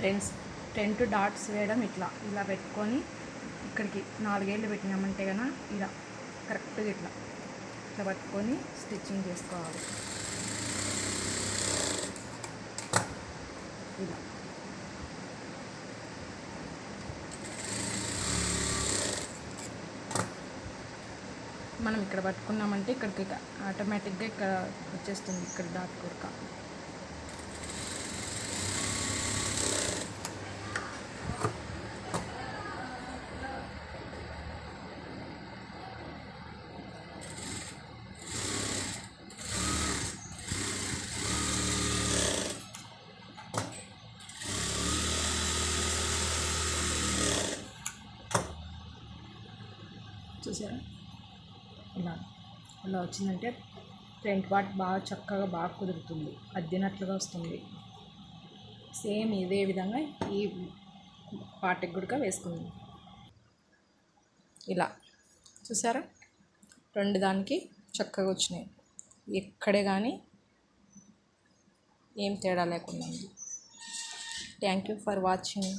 Friends front dots వేయడం ఇట్లా. ఇలా పెట్టుకొని ఇక్కడికి నాలుగేళ్ళు పెట్టినామంటే కన్నా ఇలా కరెక్ట్గా ఇట్లా. ఇట్లా పట్టుకొని స్టిచ్చింగ్ చేసుకోవాలి. ఇలా. మనం ఇక్కడ పట్టుకున్నామంటే ఇక్కడికి ఆటోమేటిక్గా ఇక్కడ వచ్చేస్తుంది ఇక్కడ డాట్ కుర్క. చూసారా? ఇలా ఇలా వచ్చిందంటే ఫ్రంట్ పార్ట్ బాగా చక్కగా బాగా కుదురుతుంది. అద్దినట్లుగా వస్తుంది. సేమ్ ఇదే విధంగా ఈ పార్ట్కి కూడా వేసుకుంది. ఇలా చూసారా? రెండు దానికి చక్కగా వచ్చినాయి. ఎక్కడే కానీ ఏం తేడా లేకుండా ఉంది. Thank you for watching